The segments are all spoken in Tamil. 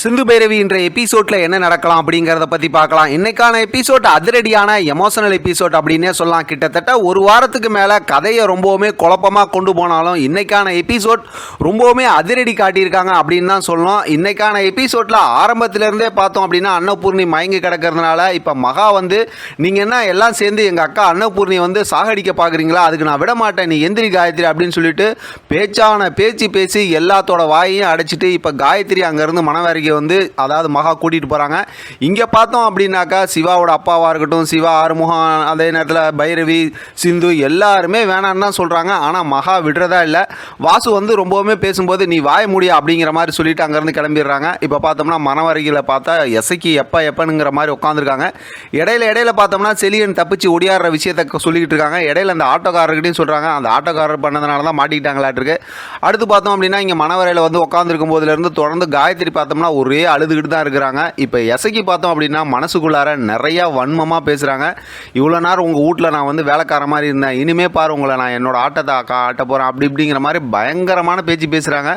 சிந்து பைரவி என்ற எபிசோட்ல என்ன நடக்கலாம் அப்படிங்கறத பத்தி பார்க்கலாம். இன்னைக்கான எபிசோட் அதிரடியான எமோஷனல் எபிசோட் அப்படின்னே சொல்லலாம். கிட்டத்தட்ட ஒரு வாரத்துக்கு மேல கதையை ரொம்பவுமே குழப்பமா கொண்டு போனாலும் இன்னைக்கான எபிசோட் ரொம்பவுமே அதிரடி காட்டியிருக்காங்க அப்படின்னு தான் சொல்லணும். இன்னைக்கான எபிசோட்ல ஆரம்பத்துல இருந்தே பார்த்தோம் அப்படின்னா அன்னபூர்ணி மயங்கி கிடக்கிறதுனால இப்ப மகா வந்து நீங்க என்ன எல்லாம் சேர்ந்து எங்க அக்கா அன்னபூர்ணி வந்து சாகடிக்க பாக்குறீங்களா? அதுக்கு நான் விட மாட்டேன். நீ எந்திரி காயத்ரி அப்படின்னு சொல்லிட்டு பேச்சான பேச்சு பேசி எல்லாத்தோட வாயையும் அடைச்சிட்டு இப்ப காயத்ரி அங்கிருந்து மனவரைக்கு வந்து அதாவது மகா கூட்டிகிட்டு போகிறாங்க இங்கே பார்த்தோம் அப்படின்னாக்கா சிவாவோட அப்பாவாக இருக்கட்டும் சிவா ஆறுமுகம் அதே நேரத்தில் பைரவி சிந்து எல்லாருமே வேணான்னு தான் சொல்கிறாங்க ஆனால் மகா விடுறதா இல்லை. வாசு வந்து ரொம்பவுமே பேசும்போது நீ வாய முடியா அப்படிங்கிற மாதிரி சொல்லிட்டு அங்கேருந்து கிளம்பிடுறாங்க. இப்போ பார்த்தோம்னா மனவரைகில பார்த்தா எசைக்கு எப்போ எப்பனுங்கிற மாதிரி உட்காந்துருக்காங்க இடையில இடையில பார்த்தோம்னா செலியன் தப்பிச்சு ஒடியாடுற விஷயத்த சொல்லிக்கிட்டு இருக்காங்க. இடையில அந்த ஆட்டோக்காரர்கிட்டையும் சொல்கிறாங்க அந்த ஆட்டோக்காரர் பண்ணதுனால தான் மாட்டிக்கிட்டாங்களாட்டிருக்கு. அடுத்து பார்த்தோம் அப்படின்னா இங்கே மனவரையில் வந்து உட்காந்துருக்கும் போதுலேருந்து தொடர்ந்து காயத்ரி பார்த்தோம்னா ஒரே அழுதுகிட்டு தான் இருக்கிறாங்க. இப்போ எசைக்கு பார்த்தோம் அப்படின்னா மனசுக்குள்ளார நிறையா வன்மமாக பேசுகிறாங்க இவ்வளோ நேரம் உங்கள் வீட்டில் நான் வந்து வேலைக்கார மாதிரி இருந்தேன். இனிமே பாரு உங்களை நான் என்னோட ஆட்டத்தை அக்கா ஆட்ட போகிறேன் அப்படி இப்படிங்கிற மாதிரி பயங்கரமான பேச்சு பேசுகிறாங்க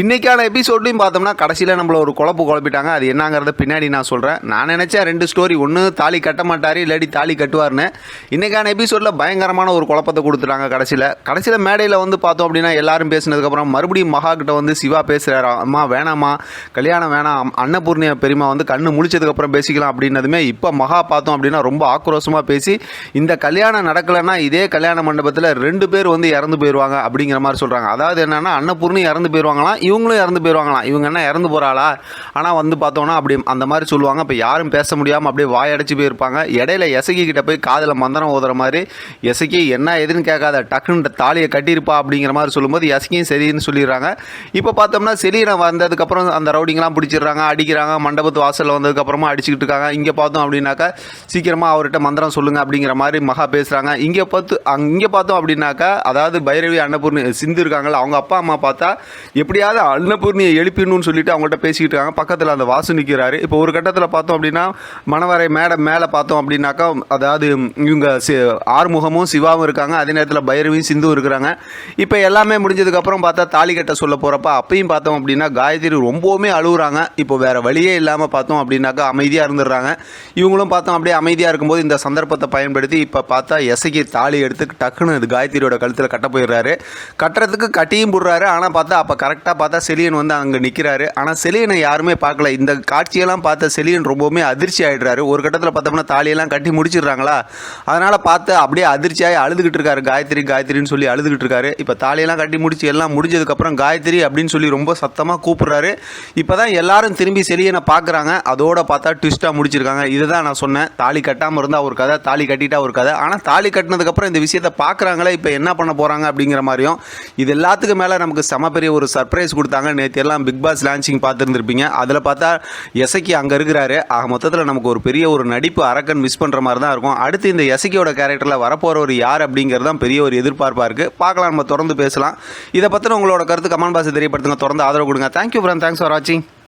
இன்றைக்கான எபிசோட்லையும் பார்த்தோம்னா கடைசியில் நம்மள ஒரு குழப்பு குழப்பிட்டாங்க. அது என்னங்கிறத பின்னாடி நான் சொல்கிறேன் நான் நினச்சேன் ரெண்டு ஸ்டோரி ஒன்று தாலி கட்ட மாட்டார் இல்லாட்டி தாலி கட்டுவார்னு இன்றைக்கான எபிசோடில் பயங்கரமான ஒரு குழப்பத்தை கொடுத்துட்டாங்க கடைசியில். கடைசியில் மேடையில் வந்து பார்த்தோம் அப்படின்னா எல்லாரும் பேசினதுக்கப்புறம் மறுபடியும் மகா கிட்ட வந்து சிவா பேசுகிறாரா அம்மா வேணாம்மா. கல்யாணம் வேணாம். அன்னபூர்ணிய பெரியமா வந்து கண்ணு முழிச்சதுக்கப்புறம் பேசிக்கலாம் அப்படின்னதுமே இப்போ மகா பார்த்தோம் அப்படின்னா ரொம்ப ஆக்ரோஷமாக பேசி இந்த கல்யாணம் நடக்கலைன்னா இதே கல்யாண மண்டபத்தில் ரெண்டு பேர் வந்து இறந்து போயிடுவாங்க அப்படிங்கிற மாதிரி சொல்கிறாங்க அதாவது என்னன்னா அன்னபூர்ணி இறந்து போயிடுவாங்களாம் இவங்களும் இறந்து போயிடுவாங்களாம் இவங்க என்ன இறந்து போகிறாளா ஆனால் வந்து பார்த்தோன்னா அப்படி அந்த மாதிரி சொல்லுவாங்க. இப்போ யாரும் பேச முடியாமல் அப்படியே வாயடைச்சு போயிருப்பாங்க. இடையில எசகி கிட்ட போய் காதில் மந்திரம் ஓதுற மாதிரி எசகி என்ன எதுன்னு கேட்காத டக்குன்னு தாலியை கட்டியிருப்பா அப்படிங்கிற மாதிரி சொல்லும்போது எசகியும் சரின்னு சொல்லிடுறாங்க. இப்போ பார்த்தோம்னா செலியனை வந்ததுக்கப்புறம் அந்த ரவுடிங்கெலாம் வச்சிடுறாங்க அடிக்கிறாங்க மண்டபத்து வாசலில் வந்ததுக்கப்புறமா அடிச்சுக்கிட்டு இருக்காங்க. இங்கே பார்த்தோம் அப்படின்னாக்கா சீக்கிரமாக அவர்கிட்ட மந்திரம் சொல்லுங்கள் அப்படிங்கிற மாதிரி மகா பேசுகிறாங்க இங்கே பார்த்து அங்கே இங்கே பார்த்தோம் அப்படின்னாக்கா அதாவது பைரவி அன்னபூர்ணி சிந்து இருக்காங்கல்ல அவங்க அப்பா அம்மா பார்த்தா எப்படியாவது அன்னபூர்ணியை எழுப்பிடணும்னு சொல்லிட்டு அவங்கள்ட்ட பேசிக்கிட்டு இருக்காங்க. பக்கத்தில் அந்த வாசு நிற்கிறாரு இப்போ ஒரு கட்டத்தில் பார்த்தோம் அப்படின்னா மணவரை மேடை மேலே பார்த்தோம் அப்படின்னாக்கா அதாவது இவங்க சி- ஆறுமுகமும் சிவாவும் இருக்காங்க. அதே நேரத்தில் பைரவியும் சிந்துவும் இருக்கிறாங்க. இப்போ எல்லாமே முடிஞ்சதுக்கப்புறம் பார்த்தா தாலி கட்ட சொல்ல போகிறப்ப அப்பயும் பார்த்தோம் அப்படின்னா காயத்ரி ரொம்பவுமே அழுகுறாங்க இப்போ வேற வழியே இல்லாமல் பார்த்தோம் அப்படின்னாக்கா அமைதியாக இருந்துடுறாங்க. இவங்களும் பார்த்தோம் அப்படியே அமைதியாக இருக்கும்போது இந்த சந்தர்ப்பத்தை பயன்படுத்தி இப்போ பார்த்தா எசைக்கு தாலி எடுத்து டக்குன்னு இது காயத்ரியோட கழுத்தில் கட்ட போயிடுறாரு. கட்டுறதுக்கு கட்டியும் போடுறாரு. ஆனால் பார்த்தா அப்போ கரெக்டாக பார்த்தா செலியன் வந்து அங்கே நிற்கிறாரு ஆனால் செலியனை யாருமே பார்க்கல. இந்த காட்சியெல்லாம் பார்த்த செலியன் ரொம்பவுமே அதிர்ச்சி ஆகிடுறாரு ஒரு கட்டத்தில் பார்த்தோம்னா தாலியெல்லாம் கட்டி முடிச்சிடுறாங்களா? அதனால் பார்த்து அப்படியே அதிர்ச்சியாகி அழுதுகிட்டு இருக்காரு. காயத்ரி காயத்ரின்னு சொல்லி அழுதுகிட்டு இருக்காரு. இப்போ தாலியெல்லாம் கட்டி முடிச்சு எல்லாம் முடிஞ்சதுக்கப்புறம் காயத்ரி அப்படின்னு சொல்லி ரொம்ப சத்தமாக கூப்பிட்றாரு. இப்போ தான் எல்லாரும் திரும்பி செலியனை பார்க்குறாங்க. அதோட பார்த்தா ட்விஸ்ட்டாக முடிச்சிருக்காங்க. இதுதான் நான் சொன்னேன். தாலி கட்டாமல் இருந்தால் ஒரு கதை தாலி கட்டிட்டா ஒரு கதை. ஆனால் தாலி கட்டினதுக்கப்புறம் இந்த விஷயத்தை பார்க்குறாங்களே இப்போ என்ன பண்ண போகிறாங்க அப்படிங்கிற மாதிரியும் இது எல்லாத்துக்கும் மேலே நமக்கு செம பெரிய ஒரு சர்ப்ரைஸ் கொடுத்தாங்க. நேற்று எல்லாம் பிக் பாஸ் லான்ச்சிங் பார்த்துருந்துருப்பீங்க. அதில் பார்த்தா எசைக்கு அங்கே இருக்கிறாரு. ஆக மொத்தத்தில் நமக்கு ஒரு பெரிய ஒரு நடிப்பு அரக்கன் மிஸ் பண்ணுற மாதிரி தான் இருக்கும். அடுத்து இந்த எசைக்கியோட கேரக்டரில் வரப்போகிறவர் யார் அப்படிங்கிறது தான் பெரிய ஒரு எதிர்பார்ப்பாக இருக்குது பார்க்கலாம் நம்ம தொடர்ந்து பேசலாம். இதை பற்றின உங்களோட கருத்து கமெண்ட் பாக்ஸ் தெரியப்படுத்துங்க. தொடர்ந்து ஆதரவு கொடுங்க. தேங்க்யூ ஃப்ரெண்ட் தேங்க்ஸ் ஃபார் வாட்சிங்